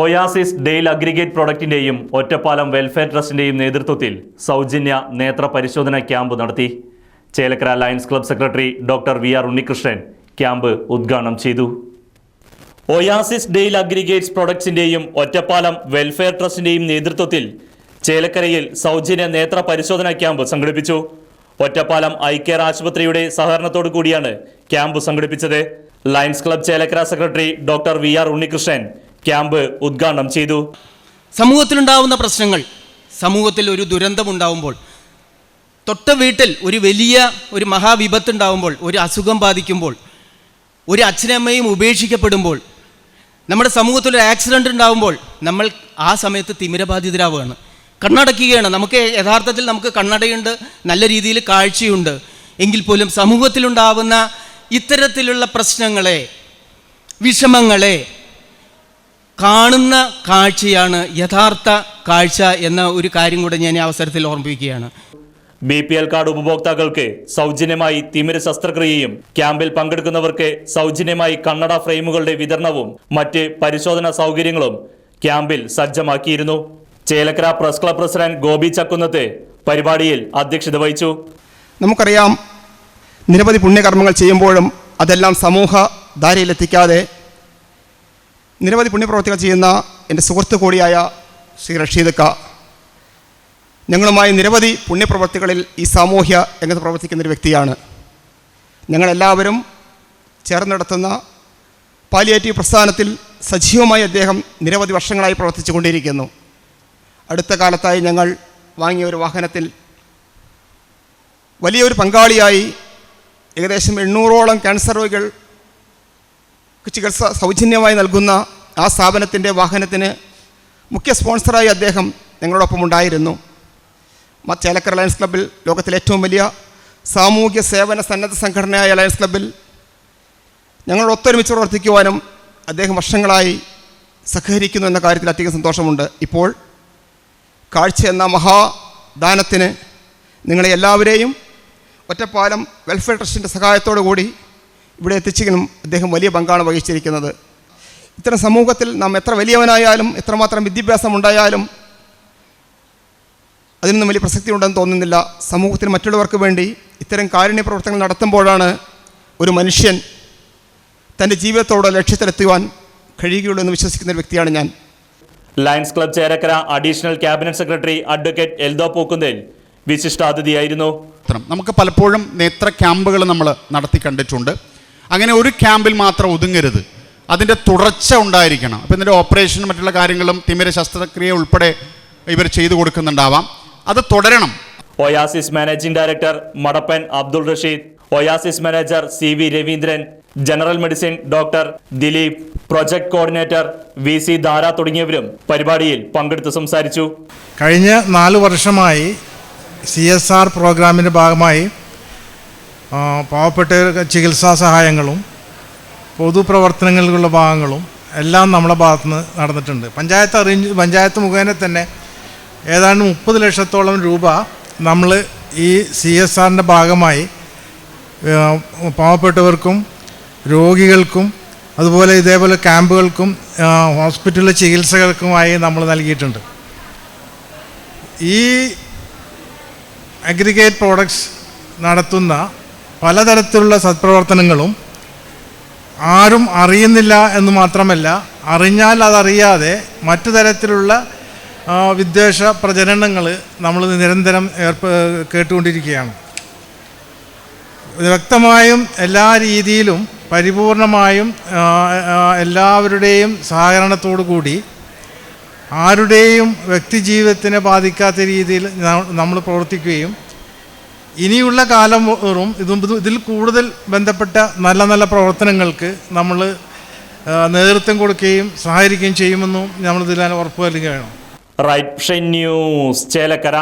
Oasis Dale aggregate പ്രൊഡക്റ്റിന്റെയും Ottapalam welfare ട്രസ്റ്റിന്റെയും നേതൃത്വത്തിൽ സൗജന്യ നേത്ര പരിശോധന ക്യാമ്പ് നടത്തി. Chelakkara lions club secretary doctor V R Unnikrishnan camp ഉദ്ഘാടനം ചെയ്തു. ഒയാസിസ് ഡെയിൽ അഗ്രിഗേറ്റ്സ് പ്രൊഡക്ട്സിന്റെയും ഒറ്റപ്പാലം വെൽഫെയർ ട്രസ്റ്റിന്റെയും നേതൃത്വത്തിൽ ചേലക്കരയിൽ സൗജന്യ നേത്ര പരിശോധന ക്യാമ്പ് സംഘടിപ്പിച്ചു. ഒറ്റപ്പാലം ഐ കെയർ ആശുപത്രിയുടെ സഹകരണത്തോടു കൂടിയാണ് ക്യാമ്പ് സംഘടിപ്പിച്ചത്. Lions club Chelakkara secretary doctor V R Unnikrishnan camp ഉദ്ഘാടനം ചെയ്തു. സമൂഹത്തിലുണ്ടാവുന്ന പ്രശ്നങ്ങൾ സമൂഹത്തിൽ ഒരു ദുരന്തം ദുരന്തമുണ്ടാവുമ്പോൾ തൊട്ട വീട്ടിൽ ഒരു വലിയ ഒരു മഹാവിപത്തുണ്ടാവുമ്പോൾ ഒരു അസുഖം ബാധിക്കുമ്പോൾ ഒരു അച്ഛനമ്മയും ഉപേക്ഷിക്കപ്പെടുമ്പോൾ നമ്മുടെ സമൂഹത്തിൽ ഒരു ആക്സിഡന്റ് ഉണ്ടാവുമ്പോൾ നമ്മൾ ആ സമയത്ത് തിമിരബാധിതരാവുകയാണ് കണ്ണടക്കുകയാണ്. നമുക്ക് യഥാർത്ഥത്തിൽ നമുക്ക് കണ്ണടയുണ്ട് നല്ല രീതിയിൽ കാഴ്ചയുണ്ട്. എങ്കിൽ പോലും സമൂഹത്തിലുണ്ടാവുന്ന ഇത്തരത്തിലുള്ള പ്രശ്നങ്ങളെ വിഷമങ്ങളെ കാണുന്ന കാഴ്ചയാണ് യഥാർത്ഥ കാഴ്ച എന്ന ഒരു കാര്യം കൂടെ ഞാൻ ഈ അവസരത്തിൽ ഓർമ്മിപ്പിക്കുകയാണ്. ബി പി എൽ കാർഡ് ഉപഭോക്താക്കൾക്ക് സൗജന്യമായി തിമിര ശസ്ത്രക്രിയയും ക്യാമ്പിൽ പങ്കെടുക്കുന്നവർക്ക് സൗജന്യമായി കണ്ണട ഫ്രെയിമുകളുടെ വിതരണവും മറ്റ് പരിശോധനാ സൗകര്യങ്ങളും ക്യാമ്പിൽ സജ്ജമാക്കിയിരുന്നു. Chelakkara press club president Gopi Chakkunnath പരിപാടിയിൽ അധ്യക്ഷത വഹിച്ചു. നമുക്കറിയാം നിരവധി പുണ്യകർമ്മങ്ങൾ ചെയ്യുമ്പോഴും അതെല്ലാം സമൂഹ ധാരയിലെത്തിക്കാതെ നിരവധി പുണ്യപ്രവർത്തികൾ ചെയ്യുന്ന എന്റെ സുഹൃത്ത് കൂടിയായ ശ്രീ റഷീദക്ക. ഞങ്ങളുമായി നിരവധി പുണ്യപ്രവർത്തികളിൽ ഈ സാമൂഹ്യ രംഗത്ത് പ്രവർത്തിക്കുന്ന ഒരു വ്യക്തിയാണ്. ഞങ്ങളെല്ലാവരും ചേർന്ന് നടത്തുന്ന പാലിയേറ്റീവ് പ്രസ്ഥാനത്തിൽ സജീവമായി അദ്ദേഹം നിരവധി വർഷങ്ങളായി പ്രവർത്തിച്ചു കൊണ്ടിരിക്കുന്നു. അടുത്ത കാലത്തായി ഞങ്ങൾ വാങ്ങിയ ഒരു വാഹനത്തിൽ വലിയൊരു പങ്കാളിയായി ഏകദേശം എണ്ണൂറോളം ക്യാൻസർ രോഗികൾ ചികിത്സ സൗജന്യമായി നൽകുന്ന ആ സ്ഥാപനത്തിന്റെ വാഹനത്തിന് മുഖ്യ സ്പോൺസറായി അദ്ദേഹം ഞങ്ങളോടൊപ്പം ഉണ്ടായിരുന്നു. ചേലക്കര ലയൺസ് ക്ലബ്ബിൽ ലോകത്തിലെ ഏറ്റവും വലിയ സാമൂഹ്യ സേവന സന്നദ്ധ സംഘടനയായ ലയൺസ് ക്ലബ്ബിൽ ഞങ്ങൾ ഒത്തൊരുമിച്ച് പ്രവർത്തിക്കുവാനും അദ്ദേഹം വർഷങ്ങളായി സഹകരിക്കുന്നു എന്ന കാര്യത്തിൽ അധികം സന്തോഷമുണ്ട്. ഇപ്പോൾ കാഴ്ച എന്ന മഹാദാനത്തിന് നിങ്ങളെ എല്ലാവരെയും ഒറ്റപ്പാലം വെൽഫെയർ ട്രസ്റ്റിന്റെ സഹായത്തോടു കൂടി ഇവിടെ എത്തിച്ചതിനും അദ്ദേഹം വലിയ പങ്കാണ് വഹിച്ചിരിക്കുന്നത്. ഇത്തരം സമൂഹത്തിൽ നാം എത്ര വലിയവനായാലും എത്രമാത്രം വിദ്യാഭ്യാസം ഉണ്ടായാലും അതിനൊന്നും വലിയ പ്രസക്തി ഉണ്ടെന്ന് തോന്നുന്നില്ല. സമൂഹത്തിൽ മറ്റുള്ളവർക്ക് വേണ്ടി ഇത്തരം കാരുണ്യ പ്രവർത്തനങ്ങൾ നടത്തുമ്പോഴാണ് ഒരു മനുഷ്യൻ തന്റെ ജീവിതത്തോട് ലക്ഷ്യത്തിലെത്തുവാൻ കഴിയുകയുള്ളൂ എന്ന് വിശ്വസിക്കുന്ന ഒരു വ്യക്തിയാണ് ഞാൻ. Lions club Cherakkara additional cabinet secretary advocate Eldho Pookkunnel വിശിഷ്ടാതിഥിയായിരുന്നു. നമുക്ക് പലപ്പോഴും നേത്ര ക്യാമ്പുകൾ നമ്മൾ നടത്തി കണ്ടിട്ടുണ്ട്. അങ്ങനെ ഒരു ക്യാമ്പിൽ മാത്രം ഒതുങ്ങരുത്. അതിന്റെ തുടർച്ച ഉണ്ടായിരിക്കണം. അപ്പോൾ ഇതിന്റെ ഓപ്പറേഷനും മറ്റുള്ള കാര്യങ്ങളും തിമിര ശസ്ത്രക്രിയ ഉൾപ്പെടെ ഇവർ ചെയ്തു കൊടുക്കുന്നുണ്ടാവാം. അത് തുടരണം. Oasis managing director Madappan Abdul Rasheed Oasis manager C V Raveendran general medicine doctor Dileep project coordinator V C Dhara തുടങ്ങിയവരും പരിപാടിയിൽ പങ്കെടുത്ത് സംസാരിച്ചു. കഴിഞ്ഞ നാല് വർഷമായി സി എസ് ആർ പ്രോഗ്രാമിന്റെ ഭാഗമായി ആ, പാവപ്പെട്ടവർക്ക് ചികിത്സാ സഹായങ്ങളും പൊതുപ്രവർത്തനങ്ങളിലുള്ള ഭാഗങ്ങളും എല്ലാം നമ്മുടെ ഭാഗത്തുനിന്ന് നടന്നിട്ടുണ്ട്. പഞ്ചായത്ത് അറിഞ്ഞ് പഞ്ചായത്ത് മുഖേന തന്നെ ഏതാണ്ട് മുപ്പത് ലക്ഷത്തോളം രൂപ നമ്മൾ ഈ സി എസ് ആറിന്റെ ഭാഗമായി പാവപ്പെട്ടവർക്കും രോഗികൾക്കും അതുപോലെ ഇതേപോലെ ക്യാമ്പുകൾക്കും ഹോസ്പിറ്റലിലെ ചികിത്സകൾക്കുമായി നമ്മൾ നൽകിയിട്ടുണ്ട്. ഈ അഗ്രിഗേറ്റ് പ്രോഡക്ട്സ് നടത്തുന്ന പലതരത്തിലുള്ള സത്പ്രവർത്തനങ്ങളും ആരും അറിയുന്നില്ല എന്ന് മാത്രമല്ല അറിഞ്ഞാൽ അതറിയാതെ മറ്റു തരത്തിലുള്ള വിദ്വേഷ പ്രചരണങ്ങൾ നമ്മൾ നിരന്തരം ഏർപ്പ കേട്ടുകൊണ്ടിരിക്കുകയാണ്. വ്യക്തമായും എല്ലാ രീതിയിലും പരിപൂർണമായും എല്ലാവരുടെയും സഹകരണത്തോടു കൂടി ആരുടെയും വ്യക്തിജീവിതത്തിനെ ബാധിക്കാത്ത രീതിയിൽ നമ്മൾ പ്രവർത്തിക്കുകയും ഇനിയുള്ള കാലം തോറും ഇതും ഇത് ഇതിൽ കൂടുതൽ ബന്ധപ്പെട്ട നല്ല നല്ല പ്രവർത്തനങ്ങൾക്ക് നമ്മൾ നേതൃത്വം കൊടുക്കുകയും സഹായിക്കുകയും ചെയ്യുമെന്നും നമ്മൾ ഇതിൽ ഉറപ്പ് നൽകുകയാണ് റൈറ്റ് ന്യൂസ് ചേലക്കര.